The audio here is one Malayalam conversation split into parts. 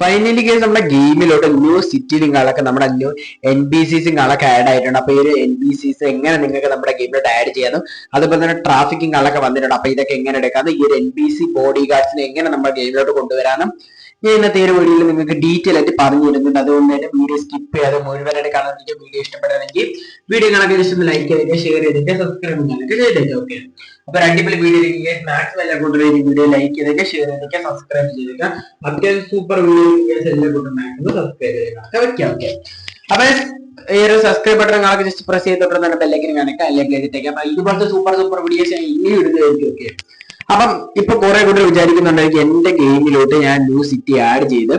ഫൈനലി കേസ് നമ്മുടെ ഗെയിമിലോട്ട് ന്യൂ സിറ്റിയിലും കാണൊക്കെ നമ്മുടെ ന്യൂ എൻ ബി സിസും കളൊക്കെ ആഡ് ആയിട്ടുണ്ട്. അപ്പൊ ഈ ഒരു എൻ ബി സിസ് എങ്ങനെ നിങ്ങൾക്ക് നമ്മുടെ ഗെയിമിലോട്ട് ആഡ് ചെയ്യാനും അതുപോലെ തന്നെ ട്രാഫിക്കും കാണൊക്കെ വന്നിട്ടുണ്ട്. അപ്പൊ ഇതൊക്കെ എങ്ങനെ എടുക്കാനും ഈ ഒരു എൻ ബി സി ബോഡി ഗാർഡ്സിനെ എങ്ങനെ നമ്മുടെ ഗെയിമിലോട്ട് കൊണ്ടുവരാനും ഞാൻ ഇന്നത്തെ ഒരു വീഡിയോയിൽ നിങ്ങൾക്ക് ഡീറ്റെയിൽ ആയിട്ട് പറഞ്ഞു തരുന്നുണ്ട്. അതുകൊണ്ട് തന്നെ വീഡിയോ സ്കിപ്പ് ചെയ്യാതെ മുഴുവനായിട്ട് കാണാൻ എനിക്ക് വീഡിയോ ഇഷ്ടപ്പെടുകയാണെങ്കിൽ വീഡിയോ കാണാൻ ഇഷ്ടം ലൈക്ക് ചെയ്തിട്ട് ഷെയർ ചെയ്തിട്ട് സബ്സ്ക്രൈബ് ചെയ്യാനൊക്കെ ചെയ്തിട്ട് ഓക്കെ അപ്പൊ അടിപൊളി വീഡിയോ മാക്സിമം എല്ലാം കൊണ്ടുവരും വീഡിയോ ലൈക്ക് ചെയ്തേക്കുക ഷെയർ ചെയ്തേക്കുക സബ്സ്ക്രൈബ് ചെയ്തേക്കുക അത്യാവശ്യം സൂപ്പർ വീഡിയോ എല്ലാം കൊണ്ടും മാക്സിമം സബ്സ്ക്രൈബ് ചെയ്തേക്കുക ഓക്കെ ഓക്കെ അപ്പൊ ഈ ഒരു സബ്സ്ക്രൈബ് ബട്ടൺ കാണാൻ ജസ്റ്റ് പ്രസ് ചെയ്തിട്ട് ബെല്ലൈക്കിന് കാണിക്കാം അല്ലെങ്കിൽ എഴുതിട്ടേക്കാം അപ്പൊ ഇതുപോലത്തെ സൂപ്പർ സൂപ്പർ വീഡിയോസ് ഞാൻ ഇനി ഇടുന്നതായിരിക്കും ഓക്കെ അപ്പം ഇപ്പൊ കുറെ കൂട്ടർ വിചാരിക്കുന്നുണ്ടായിരിക്കും എന്റെ ഗെയിമിലോട്ട് ഞാൻ ന്യൂ സിറ്റി ആഡ് ചെയ്ത്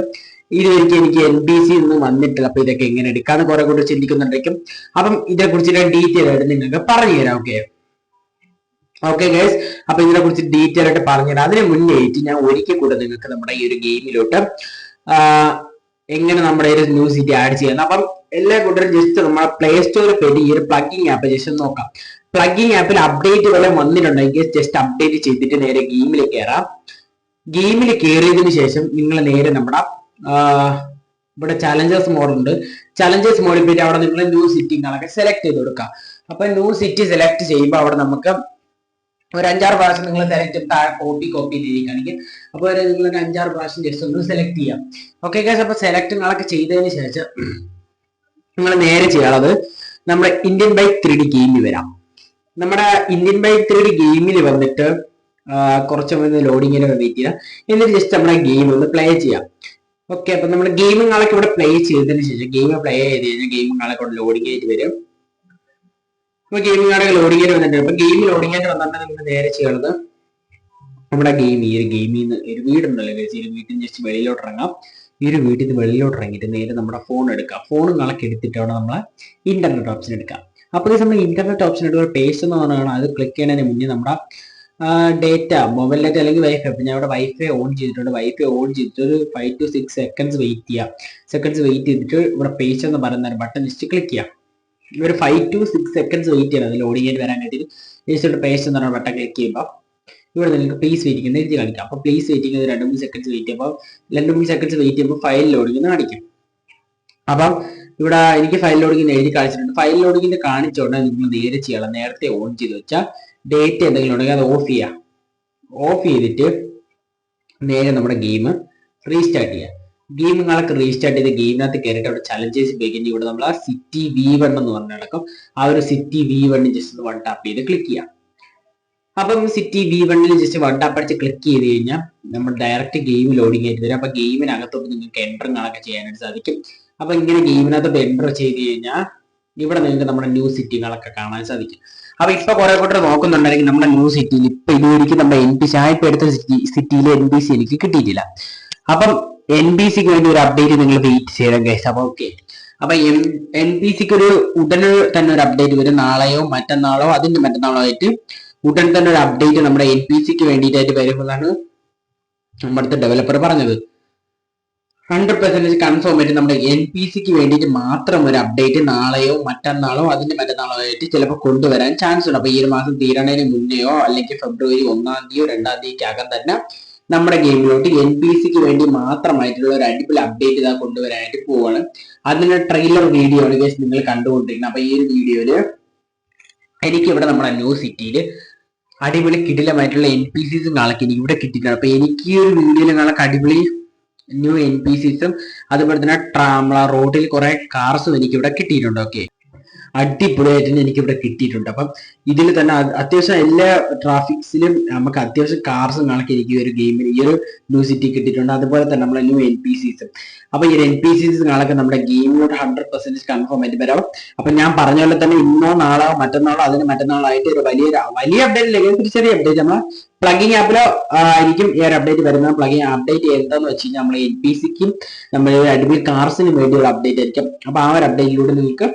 ഇതുവരെയ്ക്ക് എനിക്ക് എൻ ബി സി ഒന്നും വന്നിട്ടില്ല. അപ്പൊ ഇതൊക്കെ എങ്ങനെ എടുക്കാന്ന് കുറെ കൂട്ടർ ചിന്തിക്കുന്നുണ്ടായിരിക്കും. അപ്പം ഇതിനെക്കുറിച്ച് കുറിച്ച് ഞാൻ ഡീറ്റെയിൽ ആയിട്ട് നിങ്ങൾക്ക് പറഞ്ഞു തരാം ഓക്കെ ഓക്കെ ഗൈസ് അപ്പൊ ഇതിനെ കുറിച്ച് ഡീറ്റെയിൽ ആയിട്ട് പറഞ്ഞുതരാം അതിന് മുന്നേറ്റ് ഞാൻ ഒരിക്കൽ കൂടെ നിങ്ങൾക്ക് നമ്മുടെ ഈ ഒരു ഗെയിമിലോട്ട് എങ്ങനെ നമ്മുടെ ഒരു ന്യൂ സിറ്റി ആഡ് ചെയ്യാം. അപ്പം എല്ലാ കൂട്ടരും ജസ്റ്റ് നമ്മുടെ പ്ലേ സ്റ്റോറിൽ പോയിട്ട് ഈ ഒരു പ്ലഗിങ് ആപ്പ് ജസ്റ്റ് നോക്കാം. പ്ലഗിങ് ആപ്പിൽ അപ്ഡേറ്റ് വല്ല വന്നിട്ടുണ്ടെങ്കിൽ ജസ്റ്റ് അപ്ഡേറ്റ് ചെയ്തിട്ട് നേരെ ഗെയിമിൽ കയറാം ഗെയിമിൽ കയറിയതിന് ശേഷം നിങ്ങൾ നേരെ നമ്മുടെ ഇവിടെ ചലഞ്ചേഴ്സ് മോഡുണ്ട് ചലഞ്ചേഴ്സ് മോഡിൽ പോയിട്ട് അവിടെ നിങ്ങൾ ന്യൂ സിറ്റി സെലക്ട് ചെയ്ത് കൊടുക്കാം. അപ്പൊ ന്യൂ സിറ്റി സെലക്ട് ചെയ്യുമ്പോൾ അവിടെ നമുക്ക് ഒരു അഞ്ചാറ് പ്രാവശ്യം നിങ്ങൾ സെലക്ട് ചെയ്ത് താഴെ കോപ്പി കോപ്പി ചെയ്തിരിക്കുകയാണെങ്കിൽ അപ്പോൾ നിങ്ങൾ ഒരു അഞ്ചാറ് പ്രാവശ്യം ജസ്റ്റ് ഒന്ന് സെലക്ട് ചെയ്യാം. ഓക്കെ ഗൈസ് അപ്പൊ സെലക്ട് നിങ്ങളൊക്കെ ചെയ്തതിന് ശേഷം നിങ്ങൾ നേരെ ചെയ്യാനുള്ളത് നമ്മുടെ ഇന്ത്യൻ ബൈക്ക് ത്രീ ഡി ഗെയിമിൽ വരാം. നമ്മുടെ ഇന്ത്യൻ ബൈക്ക് ത്രീ ഗെയിമിൽ വന്നിട്ട് കുറച്ച് സമയം ലോഡിങ്ങിന് വെയിറ്റ് ചെയ്യാം. എന്നിട്ട് ജസ്റ്റ് നമ്മുടെ ഗെയിം ഒന്ന് പ്ലേ ചെയ്യാം. ഓക്കെ അപ്പൊ നമ്മുടെ ഗെയിമിംഗ് ആളൊക്കെ ഇവിടെ പ്ലേ ചെയ്തതിന് ശേഷം ഗെയിം പ്ലേ ചെയ്ത് കഴിഞ്ഞാൽ ഗെയിമിങ്ങളൊക്കെ ഇവിടെ ലോഡിംഗ് ആയിട്ട് വരും. അപ്പൊ ഗെയിമിംഗ് ആളൊക്കെ ലോഡിംഗ് ആയിട്ട് വന്നിട്ടുണ്ട്. അപ്പൊ ഗെയിം ലോഡിംഗ് ആയിട്ട് വന്നിട്ട് നിങ്ങൾ നേരെ ചെയ്യണത് നമ്മുടെ ഗെയിം ഈ ഒരു ഗെയിമിൽ നിന്ന് ഒരു വീടുണ്ടല്ലോ ഈ ഒരു വീട്ടിൽ നിന്ന് ജസ്റ്റ് വെളിയിലോട്ട് ഇറങ്ങാം. ഈ ഒരു വീട്ടിൽ നിന്ന് വെളിയിലോട്ട് ഇറങ്ങിയിട്ട് നേരെ നമ്മുടെ ഫോൺ എടുക്കാം. ഫോണും കളൊക്കെ എടുത്തിട്ടാണ് നമ്മളെ ഇന്റർനെറ്റ് ഓപ്ഷൻ എടുക്കാം. അപ്പോൾ നമ്മൾ ഇന്റർനെറ്റ് ഓപ്ഷൻ എടുക്കുക പേസ്റ്റ് എന്ന് പറഞ്ഞാൽ അത് ക്ലിക്ക് ചെയ്യുന്നതിന് മുന്നേ നമ്മുടെ ഡേറ്റ മൊബൈൽ ഡേറ്റ അല്ലെങ്കിൽ വൈഫൈ ഞാൻ ഇവിടെ വൈഫൈ ഓൺ ചെയ്തിട്ടുണ്ട്. വൈഫൈ ഓൺ ചെയ്തിട്ട് ഒരു five to six seconds wait ചെയ്യുക സെക്കൻഡ്സ് വെയിറ്റ് ചെയ്തിട്ട് ഇവിടെ പേസ്റ്റ് എന്ന് പറയുന്ന ബട്ടൺ ജസ്റ്റ് ക്ലിക്ക് ചെയ്യാം. ഒരു five to six seconds wait ചെയ്യണം. അത് ലോഡിങ് ആയിട്ട് വരാൻ വേണ്ടിയിട്ട് ജസ്റ്റ് പേസ്റ്റ് എന്ന് പറഞ്ഞ ബട്ടൺ ക്ലിക്ക് ചെയ്യുമ്പോൾ ഇവിടെ നിങ്ങൾക്ക് പ്ലീസ് വെയിറ്റിംഗ് എന്ന് എഴുതി കാണിക്കാം. അപ്പോൾ പ്ലീസ് വെയിറ്റിംഗ് രണ്ട് മൂന്ന് സെക്കൻഡ്സ് വെയിറ്റ് ചെയ്യുമ്പോൾ രണ്ട് മൂന്ന് സെക്കൻഡ്സ് വെയിറ്റ് ചെയ്യുമ്പോൾ ഫയൽ ലോഡിംഗ് കാണിക്കും. അപ്പം ഇവിടെ എനിക്ക് ഫയൽ ലോഡിങ്ങിന് എഴുതി കാണിച്ചിട്ടുണ്ട്. ഫയൽ ലോഡിങ്ങിന്റെ കാണിച്ചോണ്ട് നിങ്ങൾ നേരെ ചെയ്യണം. നേരത്തെ ഓൺ ചെയ്ത് വെച്ചാൽ ഡേറ്റ് എന്തെങ്കിലും ഉണ്ടെങ്കിൽ അത് ഓഫ് ചെയ്യാം. ഓഫ് ചെയ്തിട്ട് നേരെ നമ്മുടെ ഗെയിം റീസ്റ്റാർട്ട് ചെയ്യാം. ഗെയിം നിങ്ങളൊക്കെ റീസ്റ്റാർട്ട് ചെയ്ത് ഗെയിമിനകത്ത് കയറിയിട്ട് അവിടെ ചലഞ്ചേഴ്സ് ഉപയോഗിക്കുന്ന ഇവിടെ നമ്മൾ ആ സിറ്റി വി വൺ എന്ന് പറഞ്ഞ നടക്കും ആ ഒരു സിറ്റി വി വണ്ണിൽ ജസ്റ്റ് വൺ ടാപ്പ് ചെയ്ത് ക്ലിക്ക് ചെയ്യാം. അപ്പം സിറ്റി വി വണ്ണിൽ ജസ്റ്റ് വൺ ടാപ്പ് അടിച്ച് ക്ലിക്ക് ചെയ്ത് കഴിഞ്ഞാൽ നമ്മൾ ഡയറക്റ്റ് ഗെയിം ലോഡിംഗ് ആയിട്ട് വരും. അപ്പൊ ഗെയിമിനകത്തോട്ട് നിങ്ങൾക്ക് എൻട്രിങ്ങളൊക്കെ ചെയ്യാനായിട്ട് സാധിക്കും. അപ്പൊ ഇങ്ങനെ ഗെയിമിനകത്ത് എന്റർ ചെയ്ത് കഴിഞ്ഞാൽ ഇവിടെ നിങ്ങൾക്ക് നമ്മുടെ ന്യൂ സിറ്റികളൊക്കെ കാണാൻ സാധിക്കും. അപ്പൊ ഇപ്പൊ കുറെ കൂട്ടർ നോക്കുന്നുണ്ടെങ്കിൽ നമ്മുടെ ന്യൂ സിറ്റിയിൽ ഇപ്പൊ ഇതുവരെയ്ക്ക് നമ്മുടെ എൻ പി സി ഇപ്പൊ എടുത്ത സിറ്റിയിൽ എൻ പി സി എനിക്ക് കിട്ടിയിട്ടില്ല. അപ്പം എൻ ബി സിക്ക് വേണ്ടി ഒരു അപ്ഡേറ്റ് നിങ്ങൾ വെയിറ്റ് ചെയ്യണം കേസ് അപ്പൊ ഓക്കെ അപ്പൊ എം എൻ പി സിക്ക് ഒരു ഉടൻ തന്നെ ഒരു അപ്ഡേറ്റ് വരും. നാളെയോ മറ്റന്നാളോ അതിന്റെ മറ്റന്നാളോ ആയിട്ട് ഉടൻ തന്നെ ഒരു അപ്ഡേറ്റ് നമ്മുടെ എൻ പി സിക്ക് വേണ്ടിയിട്ടായിട്ട് വരുമെന്നാണ് നമ്മുടെ ഡെവലപ്പർ പറഞ്ഞത്. ഹൺഡ്രഡ് പെർസെന്റേജ് കൺഫേം ആയിട്ട് നമ്മുടെ എൻ പി സിക്ക് വേണ്ടിയിട്ട് മാത്രം ഒരു അപ്ഡേറ്റ് നാളെയോ മറ്റന്നാളോ അതിന്റെ മറ്റന്നാളോ ആയിട്ട് ചിലപ്പോൾ കൊണ്ടുവരാൻ ചാൻസ് ഉണ്ട്. അപ്പോൾ ഈ ഒരു മാസം തീരണതിന് മുന്നെയോ അല്ലെങ്കിൽ ഫെബ്രുവരി ഒന്നാം തീയതിയോ രണ്ടാം തീയതിക്കകം തന്നെ നമ്മുടെ ഗെയിമിലോട്ട് എൻ പി സിക്ക് വേണ്ടി മാത്രമായിട്ടുള്ള ഒരു അടിപൊളി അപ്ഡേറ്റ് ഇതാ കൊണ്ടുവരാനായിട്ട് പോവാണ്. അതിന്റെ ട്രെയിലർ വീഡിയോ ആണ് ഗേസ് നിങ്ങൾ കണ്ടുകൊണ്ടിരിക്കുന്നത്. അപ്പോൾ ഈ ഒരു വീഡിയോയിൽ എനിക്ക് ഇവിടെ നമ്മുടെ ന്യൂ സിറ്റിയിൽ അടിപൊളി കിടിലമായിട്ടുള്ള എൻ പി സിസും കാണാൻ ഇവിടെ കിട്ടിയിട്ടുണ്ട്. അപ്പൊ എനിക്ക് ഈ ഒരു വീഡിയോയിൽ കാണാൻ അടിപൊളി ന്യൂ എൻ പി സിസും അതുപോലെ തന്നെ ട്രാംള നമ്മളെ റോഡിൽ കുറെ കാർസും എനിക്ക് ഇവിടെ കിട്ടിയിട്ടുണ്ട് ഓക്കെ അടിപൊളിയായിട്ട് എനിക്ക് ഇവിടെ കിട്ടിയിട്ടുണ്ട്. അപ്പം ഇതിൽ തന്നെ അത് അത്യാവശ്യം എല്ലാ ട്രാഫിക്സിലും നമുക്ക് അത്യാവശ്യം കാർസും കണക്ക് എനിക്ക് ഒരു ഗെയിമിൽ ഈ ഒരു ന്യൂ സിറ്റി കിട്ടിയിട്ടുണ്ട്. അതുപോലെ തന്നെ നമ്മുടെ ന്യൂ എൻ പി സിസും അപ്പൊ ഈ എൻ പി സിസ് കണക്ക് നമ്മുടെ ഗെയിമിലൂടെ ഹൺഡ്രഡ് പെർസെന്റേജ് കൺഫേം ആയിട്ട് വരാം. അപ്പൊ ഞാൻ പറഞ്ഞ പോലെ തന്നെ ഇന്നോ നാളോ മറ്റന്നാളോ അതിന് മറ്റന്നാളോ ആയിട്ട് ഒരു വലിയ വലിയ അപ്ഡേറ്റ് അല്ലെങ്കിൽ ചെറിയ അപ്ഡേറ്റ് നമ്മളെ പ്ലഗിങ് ആപ്പിലോ ആയിരിക്കും ഈ ഒരു അപ്ഡേറ്റ് വരുന്നത്. പ്ലഗിങ് അപ്ഡേറ്റ് എന്താന്ന് വെച്ച് കഴിഞ്ഞാൽ നമ്മൾ എൻ പി സിക്കും നമ്മൾ അടിപൊളി കാർസിനും വേണ്ടിയുള്ള അപ്ഡേറ്റ് ആയിരിക്കും. അപ്പൊ ആ ഒരു അപ്ഡേറ്റിലൂടെ നിങ്ങൾക്ക്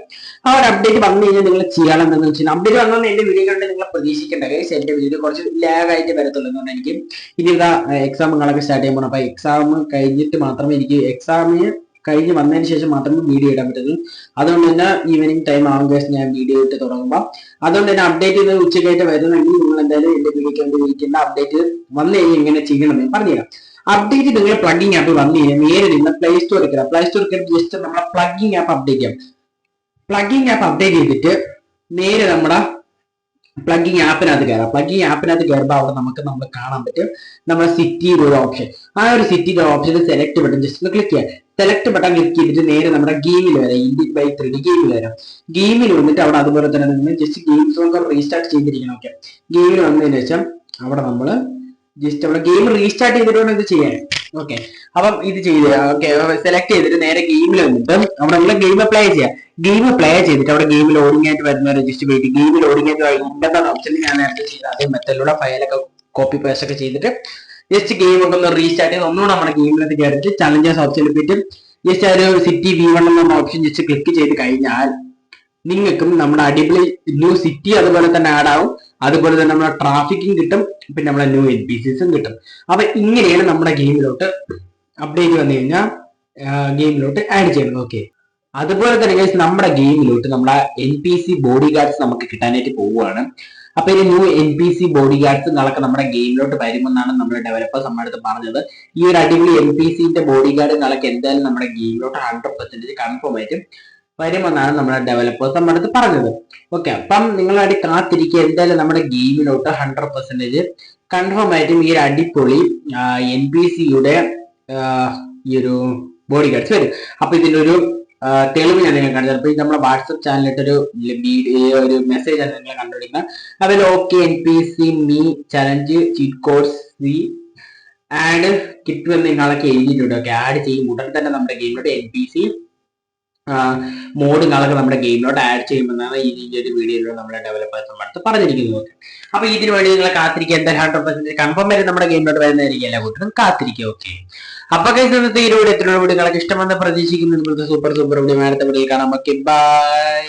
ആ ഒരു അപ്ഡേറ്റ് വന്നു കഴിഞ്ഞാൽ നിങ്ങൾ ചെയ്യണമെന്ന് വെച്ചാൽ അപ്ഡേറ്റ് വന്നാൽ എന്റെ വീഡിയോ കണ്ട് നിങ്ങൾ പ്രതീക്ഷിക്കേണ്ട. കേസ് എന്റെ വീഡിയോ കുറച്ച് ലാഗ് ആയിട്ട് വരത്തുള്ളൂ പറഞ്ഞാൽ എനിക്ക് ഇനി ഇതാ എക്സാമുകളൊക്കെ സ്റ്റാർട്ട് ചെയ്യാൻ പോകണം അപ്പൊ എക്സാം കഴിഞ്ഞിട്ട് മാത്രമേ എനിക്ക് എക്സാമിന് കഴിഞ്ഞ് വന്നതിന് ശേഷം മാത്രമേ വീഡിയോ ഇടാൻ പറ്റുള്ളൂ അതുകൊണ്ട് തന്നെ ഈവനിങ് ടൈം ആവുമ്പോൾ ഞാൻ വീഡിയോ ഇട്ട് തുടങ്ങുമ്പോൾ അതുകൊണ്ട് തന്നെ അപ്ഡേറ്റ് ചെയ്ത് ഉച്ചയ്ക്കായിട്ട് വരുന്നെങ്കിൽ എന്തായാലും എന്റെ വെയിറ്റ് അപ്ഡേറ്റ് വന്നു കഴിഞ്ഞാൽ ഇങ്ങനെ ചെയ്യണമെന്ന് പറഞ്ഞു അപ്ഡേറ്റ് നിങ്ങൾ പ്ലഗിങ് ആപ്പ് വന്നു കഴിഞ്ഞാൽ നേരെ നിങ്ങൾ പ്ലേ സ്റ്റോർ എടുക്കുക പ്ലേ സ്റ്റോർ എടുക്കാൻ ജസ്റ്റ് നമ്മളെ പ്ലഗിങ് ആപ്പ് അപ്ഡേറ്റ് ചെയ്യാം. പ്ലഗിങ് ആപ്പ് അപ്ഡേറ്റ് ചെയ്തിട്ട് നേരെ നമ്മുടെ പ്ലഗിങ് ആപ്പിനകത്ത് കയറാം. പ്ലഗിങ് ആപ്പിനകത്ത് കയറുമ്പോൾ അവിടെ നമുക്ക് നമ്മൾ കാണാൻ പറ്റും. നമ്മുടെ സിറ്റിയിലൊരു ഓപ്ഷൻ ആ ഒരു സിറ്റിയുടെ ഓപ്ഷൻ സെലക്ട് ബട്ടൺ ജസ്റ്റ് ഒന്ന് ക്ലിക്ക് ചെയ്യാം സെലക്ട് ബട്ടൺ ക്ലിക്ക് ചെയ്തിട്ട് നേരെ നമ്മുടെ ഗെയിമിൽ വരാം. ഇന്ത്യൻ ബൈ ത്രീ ഡി ഗെയിമിൽ വരാം. ഗെയിമിൽ വന്നിട്ട് അവിടെ അതുപോലെ തന്നെ നിങ്ങൾ ജസ്റ്റ് ഗെയിം സോങ്കർ റീസ്റ്റാർട്ട് ചെയ്തിരിക്കണം. ഓക്കെ ഗെയിമിൽ വന്നതിന് ശേഷം അവിടെ നമ്മൾ ജസ്റ്റ് അവിടെ ഗെയിം റീസ്റ്റാർട്ട് ചെയ്തിട്ട് ഇത് ചെയ്യാൻ ഓക്കെ അപ്പം ഇത് ചെയ്ത് ഓക്കെ സെലക്ട് ചെയ്തിട്ട് നേരെ ഗെയിമിൽ വന്നിട്ട് അവിടെ നമ്മൾ ഗെയിം അപ്ലൈ ചെയ്യാം. ഗെയിം അപ്ലൈ ചെയ്തിട്ട് അവിടെ ഗെയിമിൽ ഓടിങ് ആയിട്ട് വരുന്ന ജസ്റ്റ് വെയിറ്റ് ഗെയിമിൽ ഓടിങ് ആയിട്ട് ഉണ്ടെന്ന ഓപ്ഷൻ ഞാൻ നേരത്തെ ചെയ്ത അതേ മെത്തേഡിലൂടെ ഫയലൊക്കെ കോപ്പി പേസ്റ്റ് ഒക്കെ ചെയ്തിട്ട് ജസ്റ്റ് ഗെയിം ഒക്കെ ഒന്ന് റീസ്റ്റാർട്ട് ചെയ്ത് ഒന്നുകൂടെ നമ്മുടെ ഗെയിമിലേക്ക് കയറിയിട്ട് ചലഞ്ചേഴ്സ് ഓപ്ഷനിൽ പോയിട്ട് ജസ്റ്റ് ആ ഒരു സിറ്റി വി വൺ എന്ന ഓപ്ഷൻ ജസ്റ്റ് ക്ലിക്ക് ചെയ്ത് കഴിഞ്ഞാൽ നിങ്ങൾക്കും നമ്മുടെ അടിപൊളി ന്യൂ സിറ്റി അതുപോലെ തന്നെ ആഡ് ആവും. അതുപോലെ തന്നെ നമ്മുടെ ട്രാഫിക്കും കിട്ടും. പിന്നെ നമ്മുടെ ന്യൂ എൻ പി സിസും കിട്ടും. അപ്പൊ ഇങ്ങനെയാണ് നമ്മുടെ ഗെയിമിലോട്ട് അപ്ഡേറ്റ് വന്നു കഴിഞ്ഞാൽ ഗെയിമിലോട്ട് ആഡ് ചെയ്യണം ഓക്കെ അതുപോലെ തന്നെ നമ്മുടെ ഗെയിമിലോട്ട് നമ്മുടെ N P C body guards നമുക്ക് കിട്ടാനായിട്ട് പോവുകയാണ്. അപ്പൊ ഈ new N P C body guards നാളെ നമ്മുടെ ഗെയിമിലോട്ട് വരുമെന്നാണ് നമ്മുടെ ഡെവലപ്പേഴ്സ് നമ്മുടെ അടുത്ത് പറഞ്ഞത്. ഈ ഒരു അടിപൊളി എൻ പി സിന്റെ ബോഡി ഗാർഡ് നാളെ എന്തായാലും നമ്മുടെ ഗെയിമിലോട്ട് ഹൺഡ്രഡ് പെർസെന്റേജ് കൺഫേം ആയിട്ട് വരുമെന്നാണ് നമ്മുടെ ഡെവലപ്പേഴ്സ് നമ്മുടെ അടുത്ത് പറഞ്ഞത്. ഓക്കെ അപ്പം നിങ്ങളടി കാത്തിരിക്കുക. എന്തായാലും നമ്മുടെ ഗെയിമിലോട്ട് ഹൺഡ്രഡ് പെർസെന്റേജ് കൺഫേം ആയിട്ടും ഈ ഒരു അടിപൊളി എൻ പി സിയുടെ ഈ ഒരു ബോഡി ഗാർഡ്സ് വരും. അപ്പൊ ആ, തെളിവ് ഞാൻ നിങ്ങൾ കാണിച്ചത് അപ്പൊ ഇത് നമ്മുടെ വാട്സപ്പ് ചാനലിട്ടൊരു ഒരു മെസ്സേജ് ആണ് നിങ്ങൾ കണ്ടുപിടിക്കുന്നത്. അതിൽ okay N P C me challenge cheat codes C add കിട്ടുമെന്ന് നിങ്ങളൊക്കെ എഴുതിയിട്ടുണ്ട്. ഓക്കെ ആഡ് ചെയ്യും. ഉടൻ തന്നെ നമ്മുടെ ഗെയിമിലോട്ട് എൻ പി സി മോഡ് നിങ്ങളൊക്കെ നമ്മുടെ ഗെയിമിലോട്ട് ആഡ് ചെയ്യുമെന്നാണ് ഈ ഒരു വീഡിയോയിലൂടെ നമ്മുടെ ഡെവലപ്പേഴ്സ് നമ്മുടെ അടുത്ത് പറഞ്ഞിരിക്കുന്നത്. അപ്പൊ ഇതിന് വേണ്ടി നിങ്ങൾ കാത്തിരിക്കുക എന്തായാലും ഹൺഡ്രഡ് പെർസെന്റ് കൺഫേം വരെ നമ്മുടെ ഗെയിമിലോട്ട് വരുന്നതായിരിക്കും. എല്ലാ കൂട്ടരും കാത്തിരിക്കുക ഓക്കെ അപ്പൊ കഴിഞ്ഞ ഈ വീഡിയോ എത്ര വീഡിയോ ഇഷ്ടമെന്ന് പ്രതീക്ഷിക്കുന്നു. സൂപ്പർ സൂപ്പർ വീഡിയോ നേരത്തെ വീഡിയോ കാണാം. Okay bye